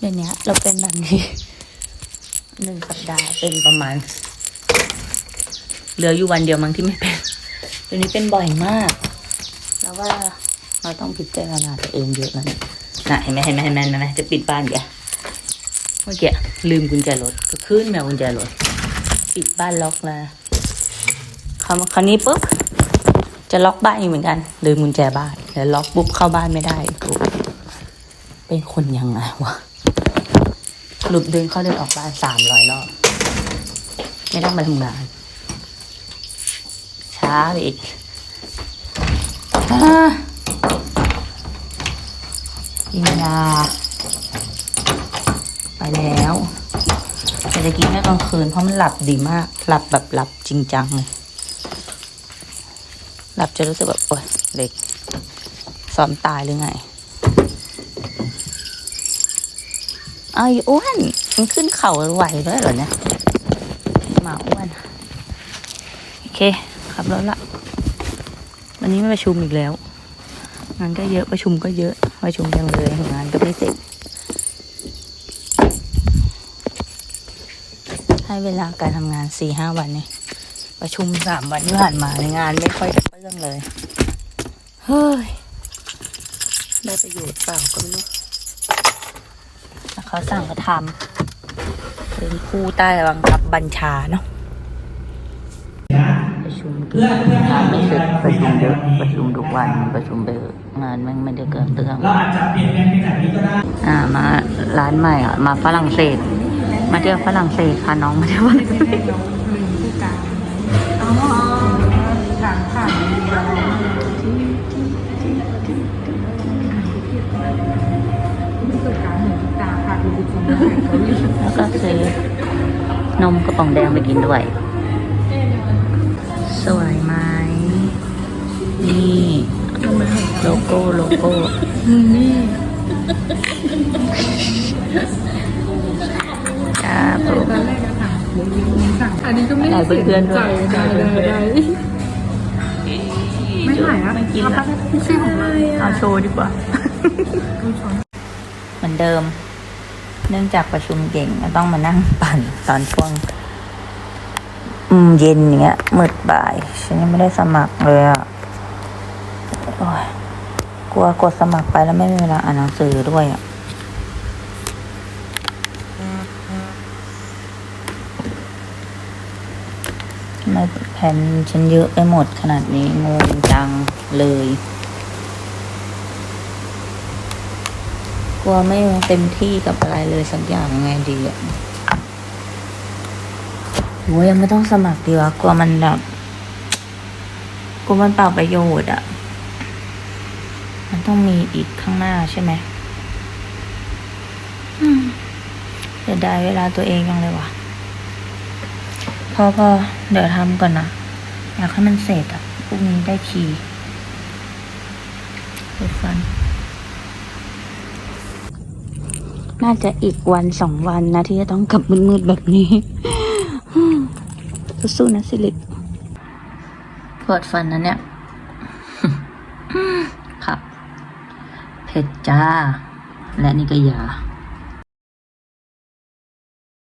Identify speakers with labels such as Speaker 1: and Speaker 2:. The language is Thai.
Speaker 1: เดี๋ยวนี้เราเป็นแบบนี้หนึ่งสัปดาห์เป็นประมาณ เหลืออยู่วันเดียวมั้งที่ไม่เป็นเดี๋ยวนี้เป็นบ่อยมาก แล้วว่าเราต้องพิจารณาตัวเองเยอะแล้วเนี่ยนะเห็นไหมเห็นไหมเห็นไหมเห็นไหมจะปิดบ้านเดี๋ยวเมื่อกี้ลืมกุญแจรถก็ขึ้นแมวกุญแจรถปิดบ้านล็อกแล้วคราวคราวนี้ปุ๊บจะล็อกบ้านอีกเหมือนกันลืมกุญแจบ้านแล้วล็อกปุ๊บเข้าบ้านไม่ได้เป็นคนยังไงวะ หลุดเดินเข้าเดินออกบ้านสามร้อยรอบ ไม่ต้องมาทำงาน ช้าไปอีกอ่ากินยาไปแล้วแต่จะกินแค่กลางคืนเพราะมันหลับดีมาก หลับแบบหลับจริงจังเลยหลับจะรู้สึกแบบโอ๊ยเล็กซ้อมตายหรือไง ไอ้อ้วนมันขึ้นเข่าไหวด้วยเหรอเนี่ยหมาอ้วนโอเคขับรถละวันนี้ไม่ประชุมอีกแล้ว งานก็เยอะประชุมก็เยอะประชุมยังเลยงานก็ไม่เสร็จให้เวลาการทำงานสี่ห้าวันเนี่ยประชุมสามวันที่ผ่านมาในงานไม่ค่อยจะเรื่องเลย เฮ้ย ได้ประโยชน์เปล่าก็ไม่รู้ เขาสั่งเขาทำเป็นผู้ใต้บังคับบัญชาเนาะประชุมเพื่อเพื่อให้ไม่เสร็จประชุมเยอะประชุมทุกวันประชุมไปเถอะงานแม่งไม่ได้เกินเรื่อง
Speaker 2: เราอาจจะเปลี่ยนแปลงไปจากนี้ก็ได้
Speaker 1: อ่ามาร้านใหม่อะมาฝรั่งเศส มาเที่ยวฝรั่งเศสค่ะน้องมาเที่ยวฝรั่งเศส
Speaker 3: แล้ว
Speaker 1: ก็ซื้อนมกระป๋องแดงไปกินด้วย สวยไหมนี่โลโก้โลโก้
Speaker 3: นี่
Speaker 1: ครับผม
Speaker 3: ตอนแรกก็ถามเดี๋ยวนี้สั่งอันนี้ก็ไม่ได้
Speaker 1: ถ่าย
Speaker 3: เสีย
Speaker 1: เพื่อนด้
Speaker 3: ใจ
Speaker 1: วย
Speaker 3: ได้ได้ไม่ถ่ายนะ
Speaker 1: ไม่กิน
Speaker 3: เอา
Speaker 1: ละ
Speaker 3: ไปไม่ใช่ของเรา
Speaker 1: เอาโชว์ดีกว่าเหมือนเดิม เนื่องจากประชุมเก่งก็ต้องมานั่งปั่นตอนช่วงอืมเย็นอย่างเงี้ยมืดบ่าย ฉันยังไม่ได้สมัครเลยอะโอ้ยกลัวกดสมัครไปแล้วไม่มีเวลาอ่านหนังสือด้วยอะไมแผ่นฉันเยอะไปหมดขนาดนี้งงจังเลย กลัวไม่เต็มที่กับอะไรเลยสักอย่างไงดีอะโหยังไม่ต้องสมัครดีวะกลัวมันแบบกลัวมันเปล่าประโยชน์อะมันต้องมีอีกข้างหน้าใช่ไหมอืมเสียดายเวลาตัวเองยังเลยว่ะพอพอเดี๋ยวทำก่อนนะอยากให้มันเสร็จอะพรุ่งนี้ได้คีย์ไปฟัน น่าจะอีกวันสองวันนะที่จะต้องกลับมืดๆแบบนี้สู้ๆนะสิลิปปวดฟันนะเนี่ย ครับ เผ็ดจ้า และนี่ก็ยา